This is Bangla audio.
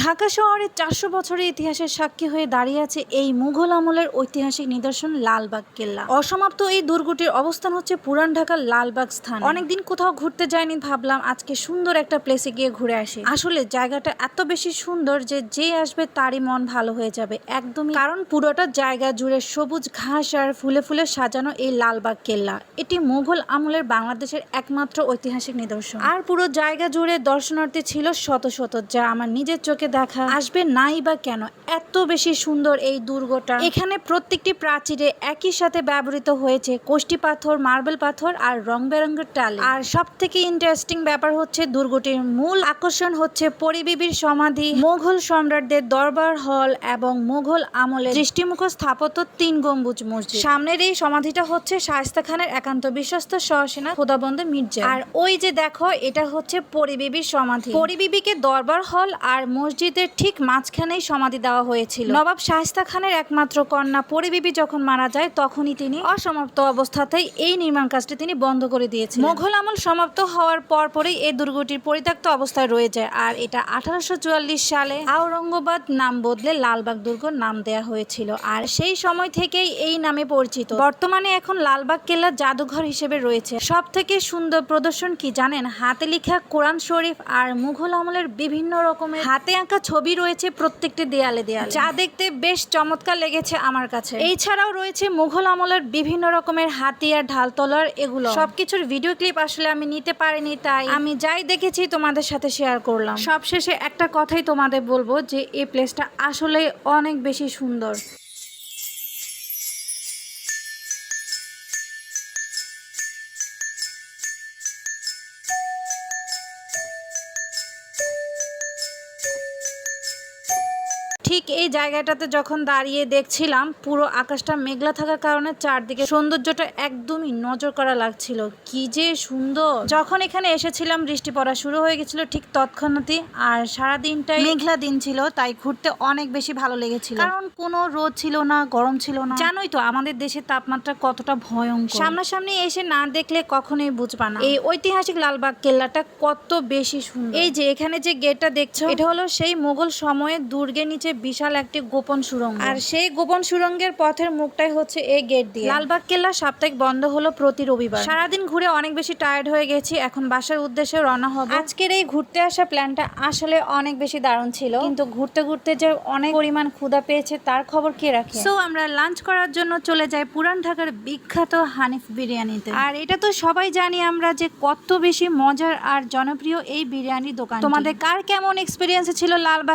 ঢাকা শহরে চারশো বছরের ইতিহাসের সাক্ষী হয়ে দাঁড়িয়ে আছে এই মুঘল আমলের ঐতিহাসিক নিদর্শন লালবাগ কেল্লা। অসমাপ্ত এই দুর্গটির অবস্থান হচ্ছে পুরান ঢাকার লালবাগ স্থান। অনেকদিন কোথাও ঘুরতে যায়নি ভাবলাম আজকে সুন্দর একটা প্লেসে গিয়ে ঘুরে আসি। আসলে জায়গাটা এত বেশি সুন্দর যে যে আসবে তারই মন ভালো হয়ে যাবে। একদমই কারণ পুরোটা জায়গা জুড়ে সবুজ ঘাস আর ফুলে ফুলে সাজানো এই লালবাগ কেল্লা। এটি মুঘল আমলের বাংলাদেশের একমাত্র ঐতিহাসিক নিদর্শন। আর পুরো জায়গা জুড়ে দর্শনার্থী ছিল শত শত, যা আমার নিজের চোখে দেখা। আসবে নাই বা কেন? এত বেশি সুন্দর এই দুর্গটা। এখানে প্রত্যেকটি প্রাচীরে একই সাথে ব্যবহৃত হয়েছে কোষ্টি পাথর, মার্বেল পাথর আর রং বেরঙের টালি। আর সব থেকে ইন্টারেস্টিং ব্যাপার হচ্ছে দুর্গটির মূল আকর্ষণ হচ্ছে পরিবিবির সমাধি, মোঘল সম্রাটদের দরবার হল এবং মোঘল আমলের দৃষ্টিমুখ স্থাপত্য তিন গম্বুজ মসজিদ। সামনের এই সমাধিটা হচ্ছে শায়স্তা খানের একান্ত বিশ্বস্ত সহসেনা খোদাবন্দ মির্জা। আর ওই যে দেখো, এটা হচ্ছে পরিবিবির সমাধি। পরিবিবিকে দরবার হল আর মসজিদের ঠিক মাঝখানেই সমাধি দেওয়া হয়েছিল। নবাব শায়স্তা খানের একমাত্র কন্যা পরিবিবি যখন মারা যায়, তখনই তিনি অসমাপ্ত অবস্থাতেই এই নির্মাণ কাজটি তিনি বন্ধ করে দিয়েছেন মোঘল আমল সমাপ্ত হওয়ার পর পরেই এই দুর্গটির পরিত্যক্ত অবস্থায় রয়ে যায় আর এটা আঠারোশো চুয়াল্লিশ সালে আওরঙ্গাবাদ নাম বদলে লালবাগ দুর্গ নাম দেয়া হয়েছিল। আর সেই সময় থেকেই এই নামে পরিচিত। বর্তমানে এখন লালবাগ কেল্লা জাদুঘর হিসেবে রয়েছে। সব থেকে সুন্দর প্রদর্শন কি জানেন? হাতে লেখা কোরআন শরীফ আর মুঘল আমলের বিভিন্ন রকমের হাতে আঁকা ছবি রয়েছে প্রত্যেকটি দেয়ালে দেয়ালে। যা দেখতে বেশ চমৎকার লেগেছে আমার কাছে। এছাড়াও রয়েছে মুঘল আমলের বিভিন্ন রকমের হাতিয়ার ঢাল তলার এগুলো। সবকিছুর ভিডিও ক্লিপ আসলে আমি নিতে পারিনি, তাই আমি যাই দেখেছি তোমাদের সাথে শেয়ার করলাম। সবশেষে একটা কথাই তোমাদের বলব যে, এই প্লেসটা আসলে অনেক বেশি সুন্দর। ঠিক এই জায়গাটাতে যখন দাঁড়িয়ে দেখছিলাম পুরো আকাশটা মেঘলা থাকার কারণে চারদিকে সৌন্দর্যটা একদমই নজর করা লাগছিল। কি যে সুন্দর! যখন এখানে এসেছিলাম বৃষ্টি পড়া শুরু হয়ে গেছিল ঠিক তৎক্ষণাৎই আর সারা দিনটাই মেঘলা দিন ছিল তাই ঘুরতে অনেক বেশি ভালো লেগেছিল। কারণ কোনো রোদ ছিল না গরম ছিল না। জানোই তো আমাদের দেশের তাপমাত্রা কতটা ভয়ঙ্কর। সামনাসামনি এসে না দেখলে কখনোই বুঝবা না। এই ঐতিহাসিক লালবাগ কেল্লাটা কত বেশি সুন্দর। এই যে এখানে যে গেটটা দেখছ এটা হলো সেই মোগল সময়ে দুর্গের নিচে বিশাল একটি গোপন সুরঙ্গ। আর সেই গোপন সুড়ঙ্গের পথের মুখটাই হচ্ছে এই গেট দিয়ে। লালবাগ কেল্লা সাপ্তাহিক বন্ধ হলো প্রতি রবিবার। সারাদিন ঘুরে অনেক বেশি টায়ার্ড হয়ে গেছি এখন বাসার উদ্দেশ্যে রওনা হব। আজকের এই ঘুরতে আসা প্ল্যানটা আসলে অনেক বেশি দারুণ ছিল। কিন্তু ঘুরতে ঘুরতে যে অনেক পরিমাণ ক্ষুধা পেয়েছে তার খবর কে রাখে? সো আমরা লাঞ্চ করার জন্য চলে যাই পুরান ঢাকার বিখ্যাত হানিফ বিরিয়ানিতে। আর এটা তো সবাই জানি আমরা যে কত বেশি মজার আর জনপ্রিয় এই বিরিয়ানির দোকান তোমাদের কার কেমন এক্সপিরিয়েন্স ছিল লালবাগ